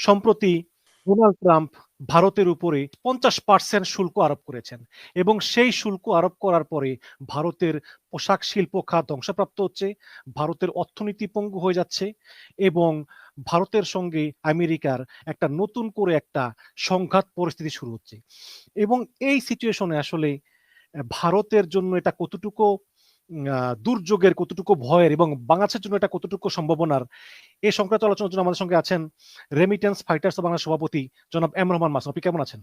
সম্প্রতি Donald Trump ভারতের উপরে পঞ্চাশ পার্সেন্ট শুল্ক আরোপ করেছেন এবং সেই শুল্ক আরোপ করার পরে ভারতের পোশাক শিল্প খাত ধ্বংসপ্রাপ্ত হচ্ছে, ভারতের অর্থনীতি পঙ্গু হয়ে যাচ্ছে এবং ভারতের সঙ্গে আমেরিকার একটা নতুন করে একটা সংঘাত পরিস্থিতি শুরু হচ্ছে। এবং এই সিচুয়েশনে আসলে ভারতের জন্য এটা কতটুকু দুর্যোগের কতটুকু ভয়ের এবং বাংলাদেশের জন্য এটা কতটুকু সম্ভাবনার? এই সংক্রান্ত আলোচনার জন্য আমাদের সঙ্গে আছেন রেমিটেন্স ফাইটার্স বাংলা সভাপতি জনাব এম রহমান মাসুম। আপনি কেমন আছেন?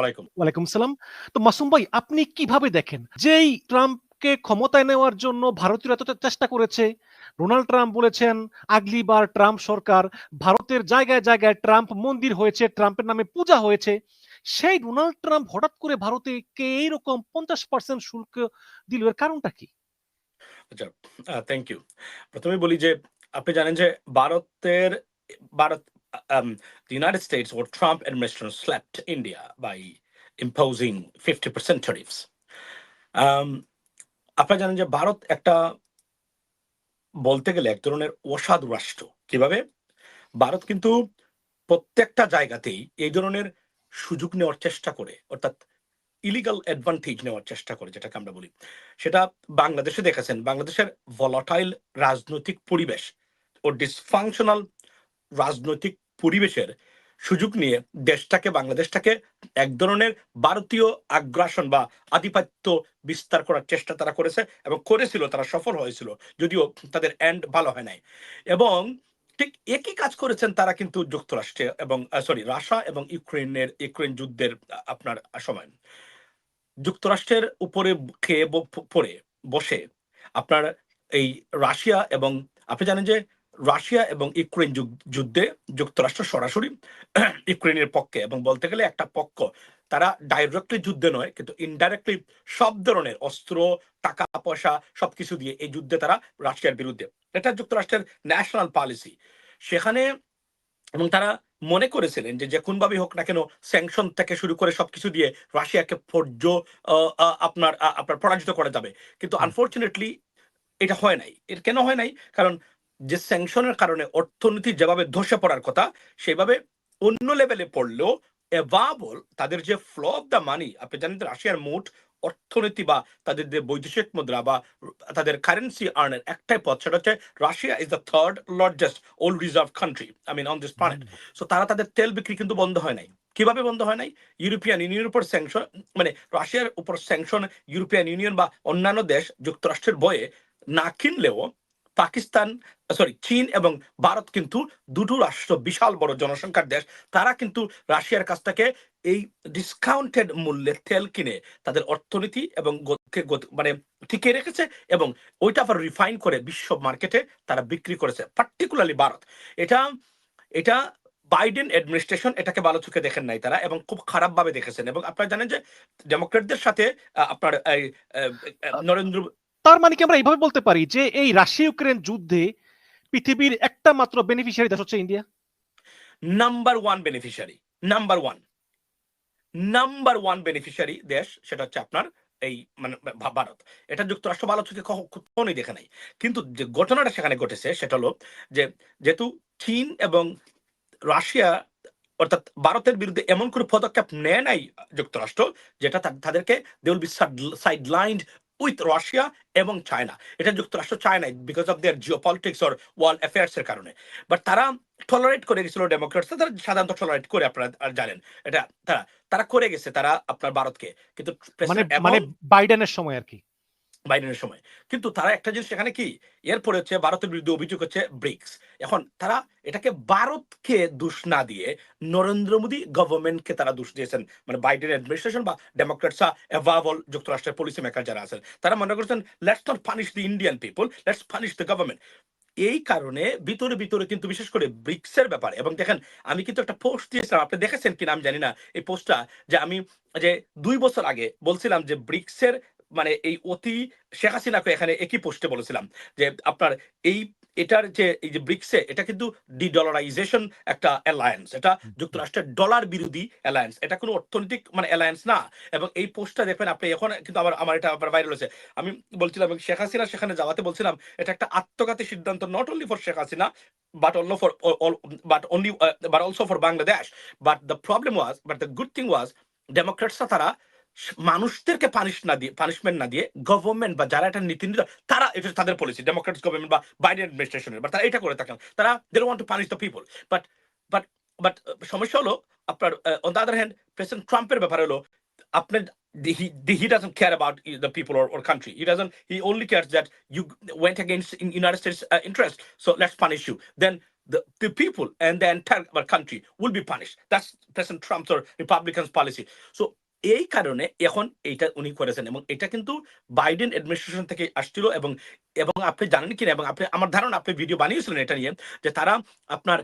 আলাইকুম। ওয়ালাইকুম সালাম তো মাসুম ভাই আপনি কীভাবে দেখেন যেই ট্রাম্পকে ক্ষমতায় নেওয়ার জন্য ভারতীয়রা এত চেষ্টা করেছে? ডোনাল্ড ট্রাম্প বলেছেন আগলিবার ট্রাম্প সরকার ভারতের জায়গায় জায়গায় ট্রাম্প মন্দির হয়েছে ট্রাম্পের নামে পূজা হয়েছে। সেই ডোনাল্ড ট্রাম্প হঠাৎ করে ভারতে কে এইরকম পঞ্চাশ পার্সেন্ট শুল্ক দিল এর কারণটা কি? আচ্ছা থ্যাংক ইউ প্রথমে বলি যে আপনি জানেন যে ভারতের Bharat the United States or Trump administration slapped India by imposing 50% tariffs. Um, আপনারা জানেন যে ভারত একটা বলতে গেলে এক ধরনের অসাধু রাষ্ট্র। কীভাবে? ভারত কিন্তু প্রত্যেকটা জায়গাতেই এই ধরনের সুযোগ নেওয়ার চেষ্টা করে, অর্থাৎ ইলিগাল অ্যাডভান্টেজ নেওয়ার চেষ্টা করে, যেটাকে আমরা বলি। সেটা বাংলাদেশে দেখেছেন, বাংলাদেশের ভলাটাইল রাজনৈতিক পরিবেশ ও ডিসফাংশনাল রাজনৈতিক পরিবেশের সুযোগ নিয়ে দেশটাকে, বাংলাদেশটাকে এক ধরনের ভারতীয় আগ্রাসন বা আধিপত্য বিস্তার করার চেষ্টা তারা করেছে এবং করেছিল, তারা সফল হয়েছিল, যদিও তাদের এন্ড ভালো হয় নাই। এবং ঠিক একই কাজ করেছেন তারা কিন্তু যুক্তরাষ্ট্রে এবং সরি রাশিয়া এবং ইউক্রেনের ইউক্রেন যুদ্ধের আপনার সময়। যুক্তরাষ্ট্রের উপরে খেয়ে পড়ে, বসে আপনার এই রাশিয়া এবং, আপনি জানেন যে রাশিয়া এবং ইউক্রেন যুদ্ধে যুক্তরাষ্ট্র সরাসরি ইউক্রেনের পক্ষে এবং বলতে গেলে একটা পক্ষ তারা ডাইরেক্টলি যুদ্ধে নয় কিন্তু ইনডাইরেক্টলি সব ধরনের অস্ত্র টাকা পয়সা সবকিছু দিয়ে এই যুদ্ধে তারা রাশিয়ার বিরুদ্ধে। এটা যুক্তরাষ্ট্রের ন্যাশনাল পলিসি সেখানে এবং তারা মনে করেছিলেন যে যে কোনভাবে হোক না কেন স্যাংশন থেকে শুরু করে সবকিছু দিয়ে রাশিয়াকে আহ, আপনার আপনার পরাজিত করা যাবে। কিন্তু। আনফর্চুনেটলি এটা হয় নাই। এর কেন হয় নাই? কারণ যে স্যাংশনের কারণে অর্থনীতি যেভাবে ধসে পড়ার কথা সেভাবে অন্য লেভেলে পড়লেও এভাবল তাদের যে ফ্লো অফ দ্য মানি আপনি জানেন রাশিয়ার মোট অর্থনীতি বা তাদের যে বৈদেশিক মুদ্রা বা তাদের কারেন্সি আর্নের একটাই পথ সেটা হচ্ছে Russia is the third largest oil reserve country I mean on this planet so তারা তাদের তেল বিক্রি কিন্তু বন্ধ হয় নাই। কীভাবে বন্ধ হয় নাই? ইউরোপিয়ান ইউনিয়নের উপর স্যাংশন মানে রাশিয়ার উপর স্যাংশন ইউরোপিয়ান ইউনিয়ন বা অন্যান্য দেশ যুক্তরাষ্ট্রের বয়ে না কিনলেও পাকিস্তান সরি চীন এবং ভারত কিন্তু দুটো রাষ্ট্র, বিশাল বড় জনসংখ্যার দেশ, তারা কিন্তু রাশিয়ার কাছ থেকে এই ডিসকাউন্টেড মূল্যে তেল কিনে তাদের অর্থনীতি এবং মানে টিকে রেখেছে এবং ওইটা আবার রিফাইন করে বিশ্ব মার্কেটে তারা বিক্রি করেছে পার্টিকুলারলি ভারত। এটা এটা বাইডেন অ্যাডমিনিস্ট্রেশন এটাকে ভালো চোখে দেখেন নাই তারা এবং খুব খারাপ ভাবে দেখেছেন এবং আপনারা জানেন যে ডেমোক্রেটদের সাথে আপনার নরেন্দ্র তার মানে কি আমরা এইভাবে বলতে পারি যে এই রাশিয়া ইউক্রেন যুদ্ধে পৃথিবীর একটা মাত্র বেনিফিশিয়ারি দেশ হচ্ছে India? Number one beneficiary number one number one beneficiary দেশ সেটা হচ্ছে আপনার এই মানে ভারত। এটা যুক্তরাষ্ট্র ভালো থেকে কখ- কখনোই দেখে নাই। কিন্তু যে ঘটনাটা সেখানে ঘটেছে সেটা হলো যে যেহেতু চীন এবং রাশিয়া অর্থাৎ ভারতের বিরুদ্ধে এমন কোনো পদক্ষেপ নেয় নাই যুক্তরাষ্ট্র, যেটা তাদেরকে they will be sidelined with Russia এবং চায়না এটা যুক্তরাষ্ট্র চায় না because of their geopolitics or world affairs এর কারণে। বাট তারা টলারেট করে গেছিল ডেমোক্রেটস তারা সাধারণত টলারেট করে আপনারা জানেন। এটা তারা তারা করে গেছে তারা আপনার ভারতকে। কিন্তু মানে প্রেসিডেন্ট মানে বাইডেনের সময় আর কি। বাইডেনের সময়। কিন্তু তারা একটা জিনিস সেখানে কি? এরপরে হচ্ছে ভারতের বিরুদ্ধে অভিযোগ হচ্ছে ব্রিক্স। এখন তারা এটাকে ভারতকে দোষ না দিয়ে নরেন্দ্র মোদী গভর্নমেন্টকে তারা দোষ দিয়েছেন। মানে বাইডেন অ্যাডমিনিস্ট্রেশন বা ডেমোক্রেটসা এভাবল যুক্তরাষ্ট্রের পলিসি মেকার যারা আছেন, তারা মনে করছেন let's not punish the Indian people let's punish the government এই কারণে ভিতরে ভিতরে কিন্তু বিশেষ করে ব্রিক্সের ব্যাপারে, এবং দেখেন, আমি কিন্তু একটা পোস্ট দিয়েছিলাম, আপনি দেখেছেন কিনা আমি জানি না, এই পোস্টটা যে আমি যে দুই বছর আগে বলছিলাম যে ব্রিক্সের মানে এই অতি শেখ হাসিনাকে এখানে একই পোস্টে বলেছিলাম যে আপনার এই এটার যে এই যে ব্রিক্সে এটা কিন্তু ডিডলারাইজেশন একটা অ্যালায়েন্স এটা যুক্তরাষ্ট্রের ডলার বিরোধী অ্যালায়েন্স এটা কোনো অর্থনৈতিক মানে অ্যালায়েন্স না। এবং এই পোস্টটা দেখবেন আপনি এখন কিন্তু আমার আমার এটা আবার ভাইরাল হয়েছে। আমি বলছিলাম শেখ হাসিনা সেখানে যাওয়াতে বলছিলাম এটা একটা আত্মঘাতী সিদ্ধান্ত not only for Sheikh Hasina but only for all, but only uh, but also for Bangladesh. But the problem was, but the good thing was, ডেমোক্রেটসরা তারা মানুষদেরকে পানিশ না দিয়ে পানিশমেন্ট না দিয়ে গভর্নমেন্ট বা যারা এটা নীতি তারা এটা তাদের পলিসি ডেমোক্রেটস গভর্নমেন্ট বা বাইডেন অ্যাডমিনিস্ট্রেশনের বা তারা এটা করে থাকেন তারা they want to punish the people but but but সমস্যা হলো আপনার on the other hand president ট্রাম্পের ব্যাপারে হলো আপনার he he doesn't care about the people or, or country. He doesn't. He only cares that you went against in United States uh, interest. So let's punish you. Then the, the people and the entire country will be punished. That's President Trump's or Republicans policy. So এই কারণে এখন এইটা উনি করেছেন এবং এটা কিন্তু Biden administration থেকে আসছিল এবং এবং আপনি জানেন কিনা এবং আপনি আমার ধারণা আপনি ভিডিও বানিয়েছিলেন এটা নিয়ে যে তারা আপনার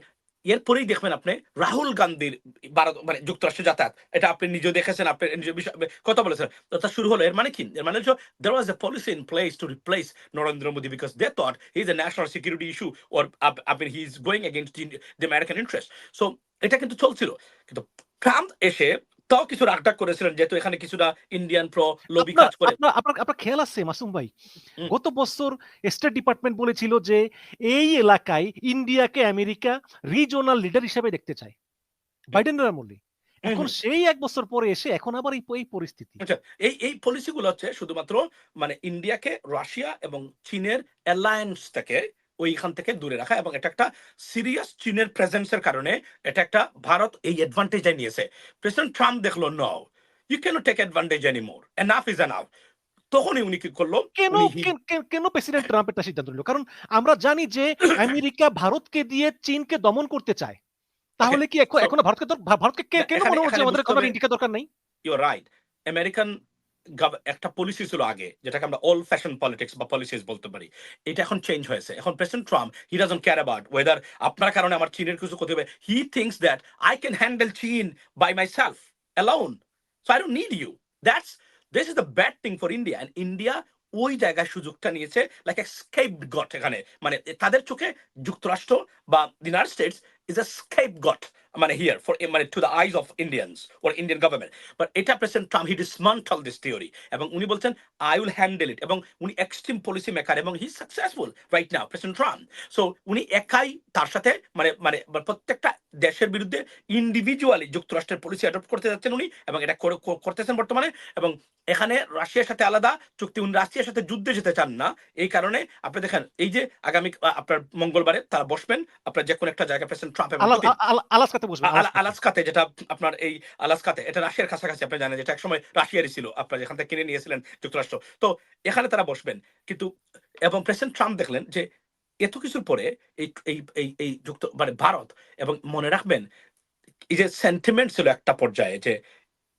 এরপরেই দেখবেন আপনি রাহুল গান্ধীর ভারত মানে যুক্তরাষ্ট্রে যাতায়াত। এটা আপনি নিজেও দেখেছেন আপনি কথা বলেছেন। তো শুরু হলো এর মানে কি? এর মানে there was a policy in place to replace Narendra Modi because they thought he's a national security issue or up- I mean he's going against the, the American interest. এটা কিন্তু চলছিল। কিন্তু ট্রাম্প এসে তাও কিছু রাগডাক করেছিলেন যেহেতু এখানে কিছুটা ইন্ডিয়ান প্রো লবি কাজ করে। আপনার আপনার খেয়াল আছে মাসুম ভাই? গত বছর স্টেট ডিপার্টমেন্ট বলেছিল যে এই এলাকায় ইন্ডিয়াকে আমেরিকা রিজনাল লিডার হিসেবে দেখতে চায়। বাইডেনের আমলে। এখন সেই এক বছর পরে এসে এখন আবার এই এই পরিস্থিতি। আচ্ছা এই এই পলিসিগুলো হচ্ছে শুধুমাত্র মানে ইন্ডিয়াকে রাশিয়া এবং চীনের অ্যালায়েন্স থেকে ওইখান থেকে দূরে রাখা এবং এটা একটা সিরিয়াস চীনের প্রেজেন্সের কারণে এটা একটা ভারত এই অ্যাডভান্টেজ নিয়েছে। প্রেসিডেন্ট ট্রাম্প দেখল ন you can take advantage anymore enough is enough তখনই উনি কি করল? কেন কেন- প্রেসিডেন্ট ট্রাম্প এটা সিদ্ধান্ত নিল? কারণ আমরা জানি যে আমেরিকা ভারতকে দিয়ে চীনকে দমন করতে চায়। তাহলে কি এখন ভারতকে ভারতকে কেন মনে হচ্ছে আমাদের কোনো ইন্ডিকা দরকার নেই? ইউর রাইট আমেরিকান একটা পলিসি ছিল আগে, যেটাকে আমরা অল ফ্যাশন পলিটিক্স বা পলিসিস বলতে পারি। এটা এখন চেঞ্জ হয়েছে। এখন president Trump he doesn't care about whether আপনার কারণে আমার চীনের কিছু ক্ষতি হবে। He thinks that I can handle চীন by myself alone so I don't need you that's this is the bad thing for India and India ওই জায়গায় সুযোগটা নিয়েছে লাইক স্কেপ গট এখানে। মানে তাদের চোখে যুক্তরাষ্ট্র বা United States is a scapegoat মানে হিয়ার ফর মানে to the eyes of Indians or Indian government but এটা president Trump he dismantle this theory এবং উনি বলছেন আই উইল হ্যান্ডেল ইট এবং উনি এক্সট্রিম পলিসি মেকার এবং successful right now president Trump so উনি একাই তার সাথে মানে মানে প্রত্যেকটা দেশের বিরুদ্ধে ইন্ডিভিজুয়ালি যুক্তরাষ্ট্রের পলিসি অ্যাডপ্ট করতে যাচ্ছেন উনি এবং এটা করে- করতেছেন বর্তমানে এবং এখানে রাশিয়ার সাথে আলাদা চুক্তি উনি রাশিয়ার সাথে যুদ্ধে যেতে চান না এই কারণে আপনি দেখেন এই যে আগামী আপনার মঙ্গলবারে তারা বসবেন আপনার যে কোনো একটা জায়গায় প্রেসিডেন্ট ট্রাম্প এবং আলা- আলাস্কাতে বসবে আলাস্কাতে। যেটা আপনার এই আলাস্কাতে এটা রাশিয়ার কাছাকাছি আপনি জানেন যেটা একসময় রাশিয়ারই ছিল আপনার যেখান থেকে কিনে নিয়েছিলেন যুক্তরাষ্ট্র তো এখানে তারা বসবেন কিন্তু এবং প্রেসিডেন্ট ট্রাম্প দেখলেন যে এত কিছুর পরে এই এই এই এই যুক্ত মানে ভারত এবং মনে রাখবেন এই যে সেন্টিমেন্ট ছিল একটা পর্যায়ে যে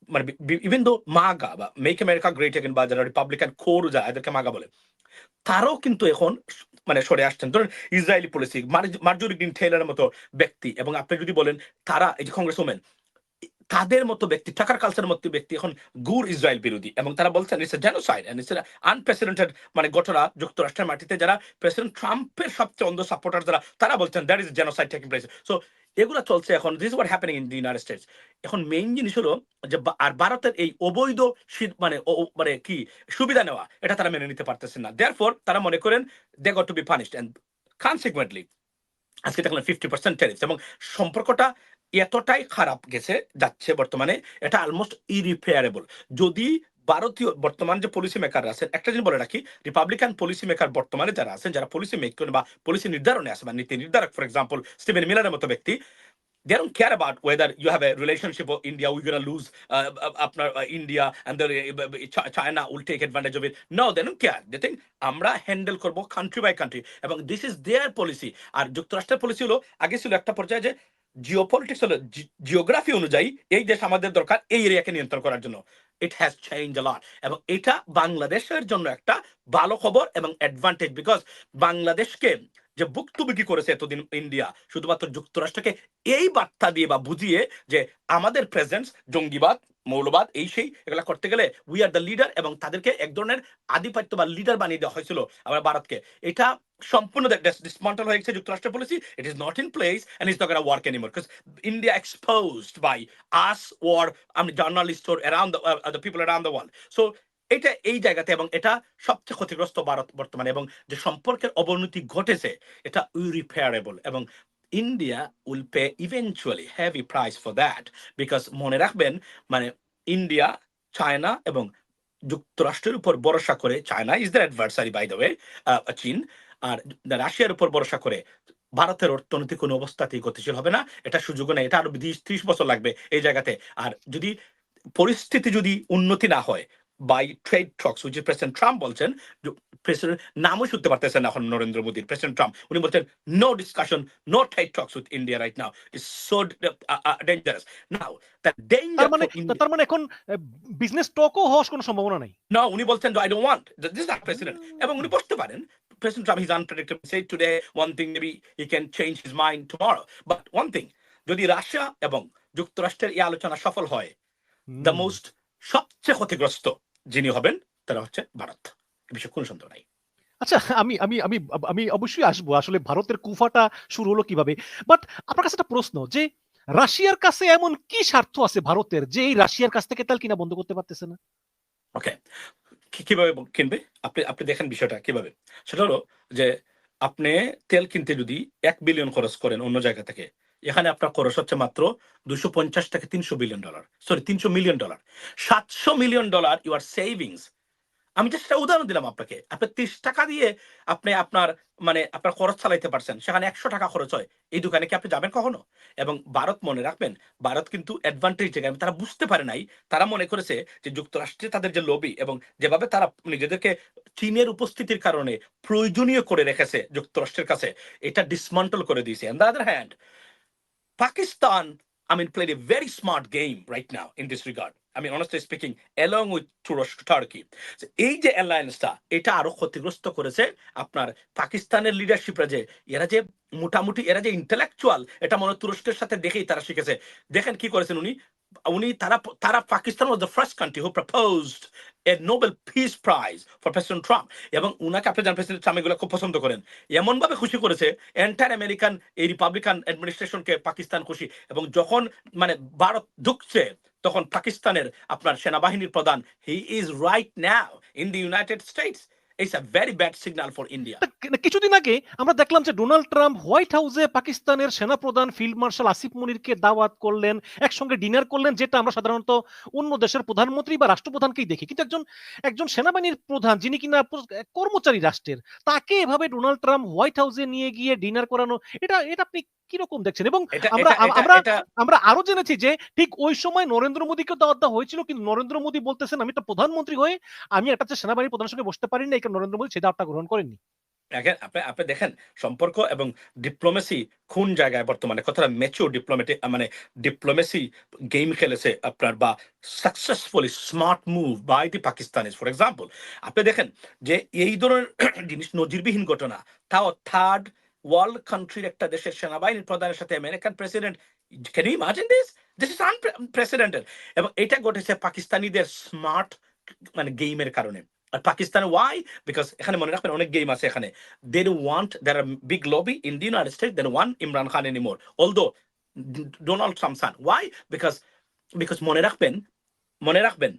মানে ইভেন দো মাগা বা মেক আমেরিকা গ্রেট এগেন বা যারা রিপাবলিকান কোর যায় এদেরকে মাগা বলে তারাও কিন্তু এখন মানে সরে আসছেন। ধরুন ইসরায়েলি পলিসি মার্জুরি গ্রিন টেইলারের মতো ব্যক্তি এবং আপনি যদি বলেন তারা, এই যে কংগ্রেস ওমেন তাদের মতো ব্যক্তি টাকার কালচারের মতো ব্যক্তি এখন গুর ইসরায়েল বিরোধী এবং তারা বলছেন it's genocide and it's unprecedented মানে ঘটনা যুক্তরাষ্ট্রের মাটিতে যারা প্রেসিডেন্ট ট্রাম্পের সবচেয়ে অন্ধ সাপোর্টার যারা, তারা বলছেন that is genocide taking place so এগুলো চলছে এখন this what happening in the United States এখন মেইন জিনিস হলো যে আর ভারতের এই অবৈধ শি- মানে মানে কি, সুবিধা নেওয়া, এটা তারা মেনে নিতে পারতেছেন না। দেয়ার তারা মনে করেন they got to be punished and consequently আজকে দেখলাম ফিফটি পার্সেন্ট ট্যারিফ এবং সম্পর্কটা এতটাই খারাপ গেছে, যাচ্ছে বর্তমানে, এটা অলমোস্ট ইরিপেয়ারেবল যদি ভারতীয় বর্তমান যে পলিসি মেকার আছেন একটা জিনিস বলে রাখি রিপাবলিকান পলিসি মেকার বর্তমানে যারা আছেন যারা পলিসি মেক করেন বা পলিসি নির্ধারণে আছে বা নীতি নির্ধারক ফর এক্সাম্পল স্টিভেন মিলারের মতো ব্যক্তি they don't care about whether you have a relationship with India, we're going to lose uh, uh, uh, India and the, uh, Ch- China will take advantage of it. No, they don't care. They think আমরা handle করব country by country এবং this is their policy আর যুক্তরাষ্ট্রের policy হলো আগে ছিল একটা পর্যায়ে যে জিওপলিটিক্স হলো জিওগ্রাফি অনুযায়ী এই দেশ আমাদের দরকার এই এরিয়াকে নিয়ন্ত্রণ করার জন্য ইট হ্যাজ চেঞ্জ লট এবং এটা বাংলাদেশের জন্য একটা ভালো খবর এবং অ্যাডভান্টেজ বিকজ বাংলাদেশকে যে ভুক্তভোগী করেছে এতদিন ইন্ডিয়া শুধুমাত্র যুক্তরাষ্ট্রকে এই বার্তা দিয়ে বা বুঝিয়ে যে আমাদের প্রেজেন্স জঙ্গিবাদ মৌলবাদ, এই সেই এগুলা করতে গেলে উই আর দ্য লিডার এবং তাদেরকে এক ধরনের আধিপত্য বা লিডার বানিয়ে দেওয়া হয়েছিল আমার ভারতকে। এটা সম্পূর্ণ ডিসমান্টল হয়ে গেছে যুক্তরাষ্ট্র policy it is not in place and is not work anymore because India exposed by us war আমি journalist or around the people around the world so এটা এই জায়গাতে এবং এটা সবচেয়ে ক্ষতিগ্রস্ত ভারত বর্তমানে এবং যে সম্পর্কের অবনতি ঘটেছে, এটা ইউরিপেয়ারেবল এবং India will pay eventually heavy price for that because মনে রাখবেন মানে ইন্ডিয়া চায়না এবং যুক্তরাষ্ট্রের উপর ভরসা করে China is the adversary by the way চীন। আর রাশিয়ার উপর ভরসা করে ভারতের অর্থনীতি কোনো অবস্থাতেই গতিশীল হবে না। এটা সুযোগ নেই। এটা আরও বিশ ত্রিশ বছর লাগবে এই জায়গাতে। আর যদি পরিস্থিতি যদি উন্নতি না হয় by trade talks which president Trump বলছেন প্রেসিডেন্ট নামও শুনতে পারতেছেন এখন নরেন্দ্র মোদীর প্রেসিডেন্ট ট্রাম্প উনি বলছেন no discussion no trade talks with India right now is so dangerous now তার মানে তার মানে এখন বিজনেস টকও হওয়ার কোনো সম্ভাবনা নাই। No, উনি বলছেন I don't want this is president এবং উনি বসতে পারেন president Trump is unpredictable say today one thing maybe he can change his mind tomorrow but one thing যদি রাশিয়া এবং যুক্তরাষ্ট্রের এই আলোচনা সফল হয় দ্য মোস্ট সবচেয়ে ক্ষতিগ্রস্ত যিনি হবেন তারা হচ্ছে ভারত। বিষয়ে কোনো সন্দেহ নাই। আচ্ছা আমি আমি আমি আমি অবশ্যই আসব। আসলে ভারতের কুফাটা শুরু হলো কীভাবে? বাট আপনার কাছে একটা প্রশ্ন যে রাশিয়ার কাছে এমন কি স্বার্থ আছে ভারতের যে এই রাশিয়ার কাছ থেকে তেল কিনা বন্ধ করতে পারতেছে না? ওকে কীভাবে কিনবে? আপনি আপনি দেখেন বিষয়টা কীভাবে? সেটা হলো যে আপনি তেল কিনতে যদি এক বিলিয়ন খরচ করেন অন্য জায়গা থেকে, এখানে আপনার খরচ হচ্ছে মাত্র দুশো পঞ্চাশ থেকে তিনশো বিলিয়ন ডলার সরি তিনশো মিলিয়ন ডলার। সাতশো million dollar you are savings আমি জাস্ট একটা উদাহরণ দিলাম আপনাকে। আপনি ত্রিশ টাকা দিয়ে আপনি আপনার মানে আপনার খরচ চালাইতে পারছেন সেখানে একশো টাকা খরচ হয়। এই দোকানে কি আপনি যাবেন কখনো? এবং ভারত মনে রাখবেন ভারত কিন্তু অ্যাডভান্টেজ জায়গায় তারা বুঝতে পারে নাই তারা মনে করেছে যে যুক্তরাষ্ট্রে তাদের যে লবি এবং যেভাবে তারা নিজেদেরকে চীনের উপস্থিতির কারণে প্রয়োজনীয় করে রেখেছে যুক্তরাষ্ট্রের কাছে এটা ডিসমান্টল করে দিয়েছে। On the other hand Pakistan I mean, played a very smart game right now in this regard. I mean, honestly speaking, along with Turkey. So, এই যে অ্যালায়েন্সটা এটা আরও ক্ষতিগ্রস্ত করেছে আপনার পাকিস্তানের লিডারশিপরা যে এরা যে মোটামুটি এরা যে ইন্টেলেকচুয়াল এটা মনে তুরস্কের সাথে দেখেই তারা শিখেছে। দেখেন কি করেছেন উনি? উনি তারা তারা Pakistan was the first country who proposed a Nobel peace prize for president Trump এবং উনাকে আপনি জানেন প্রেসিডেন্ট ট্রাম্প এগুলো খুব পছন্দ করেন। এমন ভাবে খুশি করেছে এন্টার আমেরিকান এই রিপাবলিকান অ্যাডমিনিস্ট্রেশনকে পাকিস্তান খুশি। এবং যখন মানে ভারত ঢুকছে তখন পাকিস্তানের আপনার সেনাবাহিনীর প্রধান he is right now in the United States it's a very bad signal for India কিছুদিন আগে আমরা দেখলাম যে ডোনাল্ড ট্রাম্প হোয়াইট হাউসে পাকিস্তানের সেনাপ্রধান, ফিল্ড মার্শাল আসিফ মনিরকে দাওয়াত করলেন, একসঙ্গে ডিনার করলেন, যেটা আমরা সাধারণত অন্য দেশের প্রধানমন্ত্রী বা রাষ্ট্রপ্রধানকেই দেখি। কিন্তু একজন একজন সেনাবাহিনীর প্রধান, যিনি কিনা কর্মচারী রাষ্ট্রের, তাকে এভাবে ডোনাল্ড ট্রাম্প হোয়াইট হাউসে নিয়ে গিয়ে ডিনার করানো, এটা এটা আপনি কীরকম দেখছেন? এবং আমরা আমরা আমরা আরও জেনেছি যে ঠিক ওই সময় নরেন্দ্র মোদীকে দাওয়াত দেওয়া হয়েছিল কিন্তু নরেন্দ্র মোদী বলতেছেন আমি একটা প্রধানমন্ত্রী হয়ে আমি একটা সেনাবাহিনী প্রধানের সঙ্গে বসতে পারি না এই কারণে নরেন্দ্র মোদী সেই দাওয়াতটা গ্রহণ করেননি। দেখেন আপনি আপনি দেখেন সম্পর্ক এবং ডিপ্লোমেসি কোন জায়গায় বর্তমানে কথাটা ম্যাচিওর ডিপ্লোমেটিক মানে ডিপ্লোমেসি গেম খেলেছে আপনার বা successfully smart move by the Pakistanis for example আপনি দেখেন যে এই ধরনের জিনিস নজিরবিহীন ঘটনা তাও থার্ড ওয়ার্ল্ড কান্ট্রির একটা দেশের সেনাবাহিনীর প্রধানের সাথে American president can you imagine this this is unprecedented এবং এটা ঘটেছে পাকিস্তানিদের স্মার্ট মানে গেমের কারণে। আর পাকিস্তান ওয়াই বিকজ এখানে মনে রাখবেন অনেক গেম আছে এখানে। Don't want there are big lobby in the United States, they don't want Imran Khan anymore. Although D- Donald Trump's son. Why? Because because মনে রাখবেন মনে রাখবেন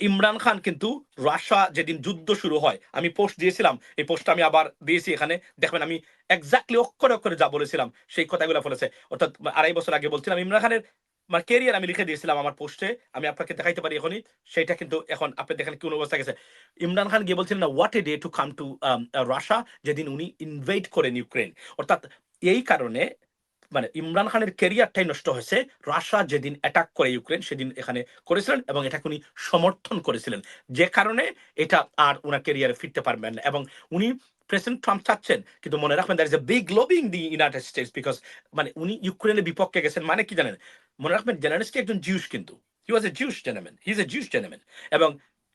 ইমরান খান কিন্তু রাশিয়া যেদিন যুদ্ধ শুরু হয়, আমি পোস্ট দিয়েছিলাম, এই পোস্টটা আমি আবার দিয়েছি এখানে। দেখবেন আমি এক্স্যাক্টলি অক্ষরে অক্ষরে যা বলেছিলাম, সেই কথাগুলো বলেছে। অর্থাৎ আড়াই বছর আগে বলছিলাম, ইমরান খানের আমার কেরিয়ার আমি লিখে দিয়েছিলাম আমার পোস্টে আমি আপনাকে দেখাইতে পারি এখনই সেটা কিন্তু এখন আপনি দেখেন কোন অবস্থা গেছে। ইমরান খান গিয়ে বলছিলেন না what a day to come to Russia যেদিন উনি ইনভাইট করেন ইউক্রেন অর্থাৎ এই কারণে মানে ইমরান খানের ক্যারিয়ারটাই নষ্ট হয়েছে। রাশিয়া যেদিন অ্যাটাক করে ইউক্রেন সেদিন এখানে করেছিলেন এবং এটাকে উনি সমর্থন করেছিলেন। যে কারণে এটা আর ওনার ক্যারিয়ারে ফিরতে পারবেন না এবং উনি প্রেসিডেন্ট ট্রাম্প চাচ্ছেন কিন্তু মনে রাখবেন there is a big lobbying the United States because মানে উনি ইউক্রেনের বিপক্ষে গেছেন মানে কি জানেন? মনে রাখবেন জেনারেলসকি একজন জিউস কিন্তু। He was a Jews general he is a Jews general এবং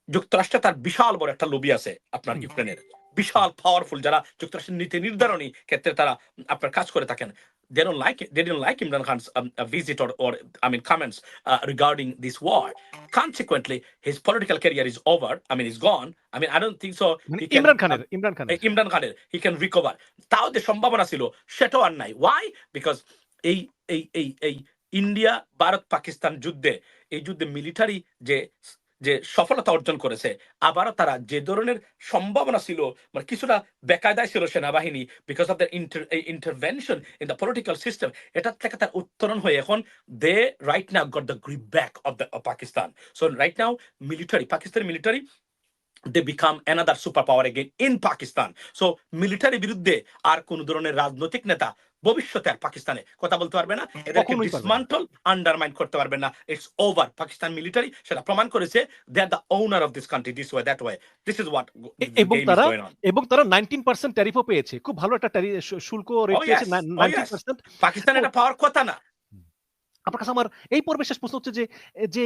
যুক্তরাষ্ট্রে তার বিশাল বড় একটা লবি আছে আপনার। ইউক্রেনের। বিশাল পাওয়ারফুল যারা যুক্তরাষ্ট্রের নীতি নির্ধারণী ক্ষেত্রে তারা আপনার কাজ করে থাকেন। they don't like it. They didn't like Imran Khan's um, uh, visit or, or I mean comments uh, regarding this war. Consequently, his political career is over. I mean, he's gone. I mean, I don't think so. মানে he can- Imran খানের ইমরান খানের এই ইমরান খানের he can recover তাও যে সম্ভাবনা ছিল সেটাও আর নাই ওয়াই বিকজ এই এই এই এই ইন্ডিয়া ভারত পাকিস্তান যুদ্ধে এই যুদ্ধে মিলিটারি যে যে সফলতা অর্জন করেছে। আবারও তারা যে ধরনের সম্ভাবনা ছিল মানে কিছুটা বেকায়দায় ছিল সেনাবাহিনী because of the intervention in the political system এটার থেকে তার উত্তরণ হয়ে এখন they right now got the grip back of the Pakistan so right now military Pakistan military they become another superpower again in Pakistan. So military বিরুদ্ধে আর কোন ধরনের রাজনৈতিক নেতা ভবিষ্যতে আর পাকিস্তানে কথা বলতে পারবে না এদেরকে পারবে না। ডিসমান্টল আন্ডারমাইন করতে পারবে না ইটস ওভার পাকিস্তান মিলিটারি সেটা প্রমাণ করেছে they are the owner of this country this way that way this is what এবং তারা- এবং তারা নাইনটিন পার্সেন্ট ট্যারিফও পেয়েছে খুব ভালো একটা শুল্ক রেট Oh, পেয়েছে yes. Oh, nineteen yes. Percent Pakistan এটা পাওয়ার কথা না আপনার কাছে আমার এই পর্বে শেষ প্রশ্ন হচ্ছে যে যে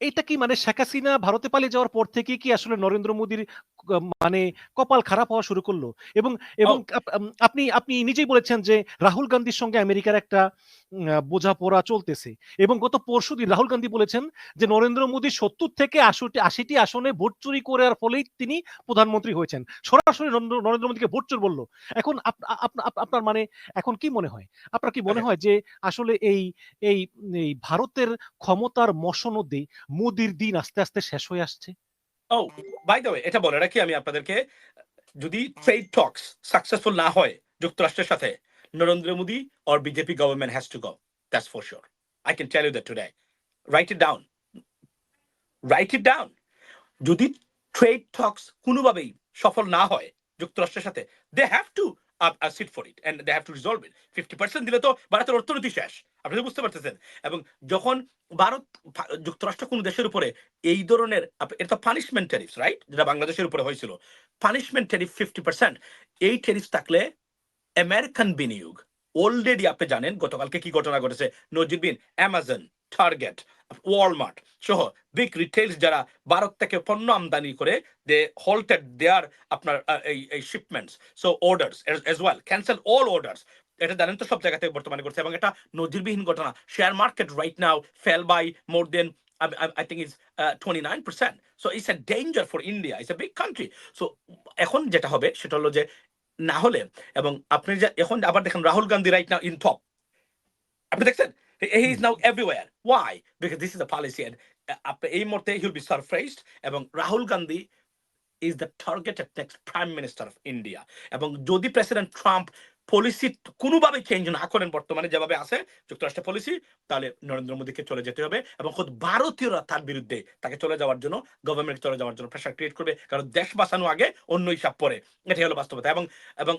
এইটা কি মানে শেখ হাসিনা ভারতে পালিয়ে যাওয়ার পর থেকে কি আসলে নরেন্দ্র মোদীর মানে কপাল খারাপ হওয়া শুরু করল? এবং এবং আপনি আপনি নিজেই বলেছেন যে রাহুল গান্ধীর সঙ্গে আমেরিকার একটা বোঝাপড়া চলতেছে। এবং গত পরশু দিন রাহুল গান্ধী বলেছেন যে নরেন্দ্র মোদী সত্তর থেকে আশিটি আশিটি আসনে ভোট চুরি করার ফলেই তিনি প্রধানমন্ত্রী হয়েছেন। সরাসরি নরেন্দ্র মোদীকে ভোট চোর বলল। এখন আপনার মানে এখন কি মনে হয়? আপনার কি মনে হয়। যে আসলে এই এই এই ভারতের ক্ষমতার মসনদে মোদির দিন আস্তে আস্তে শেষ হয়ে আসছে? ও বাই দ্য ওয়ে এটা বলে রাখি আমি আপনাদেরকে যদি ট্রেড টক্স সাকসেসফুল না হয় যুক্তরাষ্ট্রের সাথে Narendra Modi or BJP government has to go that's for sure I can tell you that today write it down write it down যদি ট্রেড টক্স কোনোভাবেই সফল না হয় যুক্তরাষ্ট্রের সাথে দে হ্যাভ টু দিলে তো ভারতের অর্থনীতি শেষ, আপনি তো বুঝতে পারতেছেন। এবং যখন ভারত যুক্তরাষ্ট্র কোন দেশের উপরে এই ধরনের এটা পানিশমেন্ট ট্যারিফস রাইট যেটা বাংলাদেশের উপরে হয়েছিল। পানিশমেন্ট ট্যারিফ ফিফটি পার্সেন্ট এই ট্যারিফ থাকলে আমেরিকান বিনিয়োগ অলরেডি আপনি জানেন গতকালকে কি ঘটনা ঘটেছে নজির বিন অ্যামাজন টার্গেট ওয়ালমার্ট সহ বিগ রিটেলস যারা ভারত থেকে পণ্য আমদানি করে দে হল্টেড দেয়ার আপনার এই shipments so orders as well cancel all orders এটা জানেন তো সব জায়গাতে বর্তমানে করছে এবং এটা নজিরবিহীন ঘটনা share market right now fell by more than I think it's uh, 29%. So it's a danger for India. It's a big country. So এখন যেটা হবে সেটা হলো যে না হলে এবং আপনি যে এখন আবার দেখেন Rahul Gandhi right now in top আপনি দেখছেন he is now everywhere why because this is the policy and আপনি এই মুহূর্তে হিল বি সারপ্রাইজড এবং Rahul Gandhi is the targeted next prime minister of India এবং যদি প্রেসিডেন্ট ট্রাম্প Policy কোনোভাবে change না করেন বর্তমানে যেভাবে আছে, যুক্তরাষ্ট্রের পলিসি তাহলে নরেন্দ্র মোদীকে চলে যেতে হবে এবং খুব ভারতীয়রা তার বিরুদ্ধে তাকে চলে যাওয়ার জন্য গভর্নমেন্ট চলে যাওয়ার জন্য প্রেশার ক্রিয়েট করবে, কারণ দেশ বাঁচানো আগে অন্য হিসাব পরে। এটাই হলো বাস্তবতা এবং এবং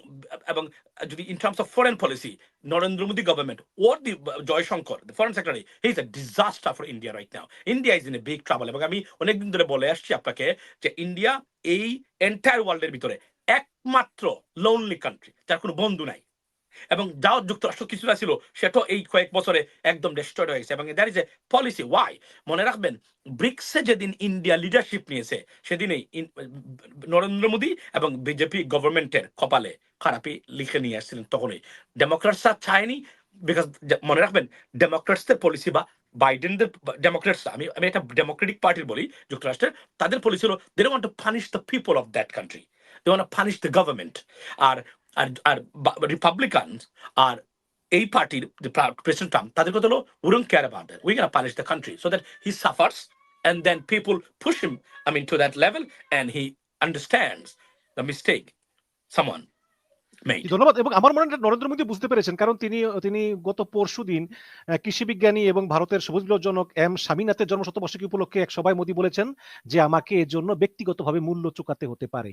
এবং যদি in terms of foreign policy Narendra Modi government or the Jaishankar foreign secretary he is a disaster for India right now India is in a big travel এবং আমি অনেকদিন ধরে বলে আসছি আপনাকে যে ইন্ডিয়া এই এন্টায়ার ওয়ার্ল্ডের ভিতরে একমাত্র লোনলি কান্ট্রি যার কোনো বন্ধু নাই। এবং যাও যুক্তরাষ্ট্র কিছুটা ছিল, সেটাও এই কয়েক বছরে একদম ডিস্ট্রয়েড হয়ে গেছে। এবং that is a policy why মনে রাখবেন ব্রিক্সে যেদিন ইন্ডিয়া লিডারশিপ নিয়েছে, সেদিনেই নরেন্দ্র মোদী এবং বিজেপি গভর্নমেন্টের কপালে খারাপই লিখে নিয়ে আসছিলেন তখনই। ডেমোক্রেটসরা চায়নি বিকজ মনে রাখবেন ডেমোক্রেটসদের পলিসি বা বাইডেনদের ডেমোক্রেটস আমি আমি একটা ডেমোক্রেটিক পার্টির বলি যুক্তরাষ্ট্রের, তাদের পলিসি হলো they want to punish the people of that country they want punish the government আর আর আর রিপাবলিকানস আর এই পার্টির প্রেসিডেন্ট ট্রাম্প তাদের কথা হলো we don't care about that we can punish the country so that he suffers and then people push him, i mean, to that level and he understands the mistake someone ধন্যবাদ। এবং আমার মনে হয় নরেন্দ্র মোদী বুঝতে পেরেছেন, কারণ তিনি তিনি গত পরশু দিন কৃষি বিজ্ঞানী এবং ভারতের সবুজ বিপ্লবজনক এম স্বামীনাথের জন্মশতবার্ষিকী উপলক্ষে এক সভায় মোদী বলেছেন যে, আমাকে এর জন্য ব্যক্তিগতভাবে মূল্য চুকাতে হতে পারে।